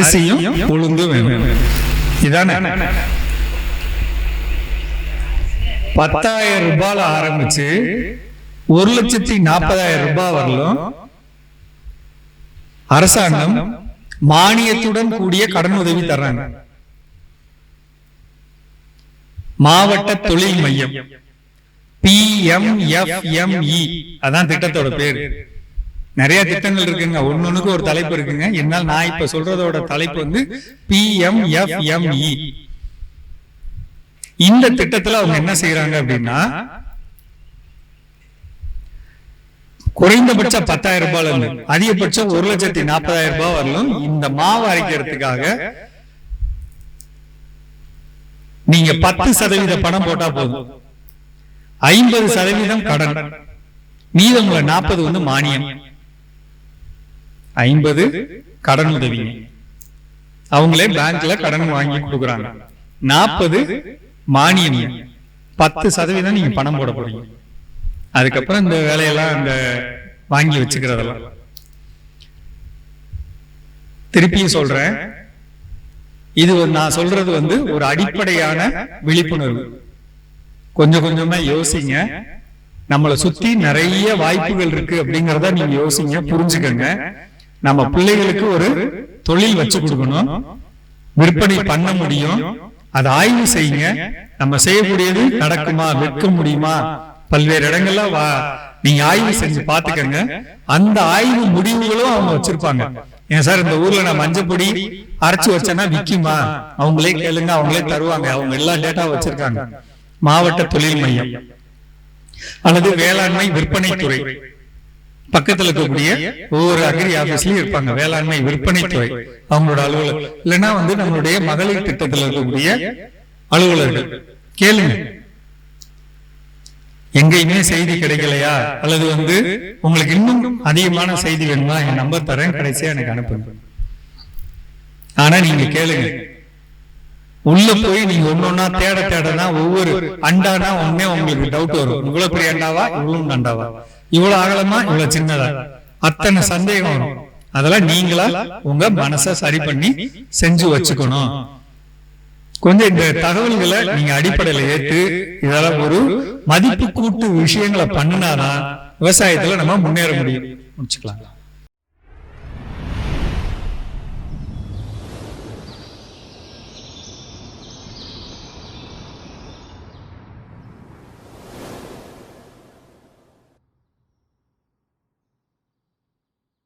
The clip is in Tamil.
அரிசியும் உளுந்து வேணும். இதானே? பத்தாயிரம் ரூபாயில ஆரம்பிச்சு ஒரு லட்சத்தி நாற்பதாயிரம் ரூபாய் வரலும் அரசாங்கம் மானியத்துடன் கூடிய கடன் உதவி தர்றாங்க. மாவட்ட தொழில் மையம். பிஎம்எஃப்எம்இ அதான் திட்டத்தோட பேரு. நிறைய திட்டங்கள் இருக்குங்க. ஒன்னொன்னுக்கு ஒரு தலைப்பு இருக்குங்க. என்னால் நான் இப்ப சொல்றதோட தலைப்பு வந்து பிஎம்எஃப்எம்இ இந்த திட்டத்துல அவங்க என்ன செய்யறாங்க அப்படின்னா குறைந்தபட்ச பத்தாயிரம் ரூபாயில இருந்து அதிகபட்சம் ஒரு லட்சத்தி நாற்பதாயிரம் ரூபாய் வரலும் இந்த மாவு அரைக்கிறதுக்காக நீங்க பத்து சதவீத பணம் போட்டா போதும். ஐம்பது சதவீதம் கடன். மீதமுள்ள நாற்பது வந்து மானியம். ஐம்பது கடன் உதவிங்க அவங்களே பேங்க்ல கடன் வாங்கி கொடுக்குறாங்க. நாற்பது மானியம். பத்து சதவீதம் நீங்க பணம் போட போறீங்க. அதுக்கப்புறம் இந்த வேலையெல்லாம் இந்த வாங்கி வச்சுக்கிறதெல்லாம். திருப்பியும் சொல்றேன். இது நான் சொல்றது வந்து ஒரு அடிப்படையான விழிப்புணர்வு. கொஞ்சம் கொஞ்சமா யோசிங்க. நம்மளை சுத்தி நிறைய வாய்ப்புகள் இருக்கு அப்படிங்கறத நீங்க யோசிங்க புரிஞ்சுக்கங்க. நம்ம பிள்ளைகளுக்கு ஒரு தொழில் வச்சு கொடுக்கணும். விற்பனை பண்ண முடியும். அதை ஆய்வு செய்யுங்க. நம்ம செய்யக்கூடியது நடக்குமா? விற்க முடியுமா? பல்வேறு இடங்கள்ல வா நீங்க ஆய்வு செஞ்சு பாத்துக்கங்க. அந்த ஆய்வு முடிவுகளும் அவங்க வச்சிருப்பாங்க. ஏன் சார் இந்த ஊர்ல நான் மஞ்சப்பொடி அரைச்சு வச்சேன்னா விக்குமா? அவங்களே கேளுங்க அவங்களே தருவாங்க. அவங்க எல்லா டேட்டா வச்சிருக்காங்க. மாவட்ட தொழில் மையம். அல்லது வேளாண்மை விற்பனை துறை பக்கத்துல இருக்கக்கூடிய ஒவ்வொரு அக்ரி ஆபீஸ்லயும் இருப்பாங்க. வேளாண்மை விற்பனை துறை. அவங்களோட அலுவலர். இல்லைன்னா வந்து நம்மளுடைய மகளிர் திட்டத்துல இருக்கக்கூடிய அலுவலர்கள். கேளுங்க. எங்கேயுமே செய்தி கிடைக்கலையா? அல்லது வந்து உங்களுக்கு இன்னும் அதிகமான செய்தி வேணுமா? என் நம்பர் தரேன். கடைசியா எனக்கு அனுப்புங்க. ஆனா நீங்க கேளுங்க. உள்ள போய் நீங்க ஒன்னொன்னா தேட தேடனா ஒவ்வொரு அண்டானா ஒண்ணே உங்களுக்கு டவுட் வரும். இவ்வளவு பெரிய அண்டாவா? இவ்வளவு அண்டாவா? இவ்வளவு அகலமா இவ்வளவு சின்னதா? அத்தனை சந்தேகம் வரும். அதெல்லாம் நீங்களா உங்க மனச சரி பண்ணி செஞ்சு வச்சுக்கணும். கொஞ்சம் இந்த தகவல்களை நீங்க அடிப்படையில ஏத்து இதெல்லாம் ஒரு மதிப்பு கூட்டு விஷயங்களை பண்ணினாதான் விவசாயத்துல நம்ம முன்னேற முடியும். முடிச்சுக்கலாம்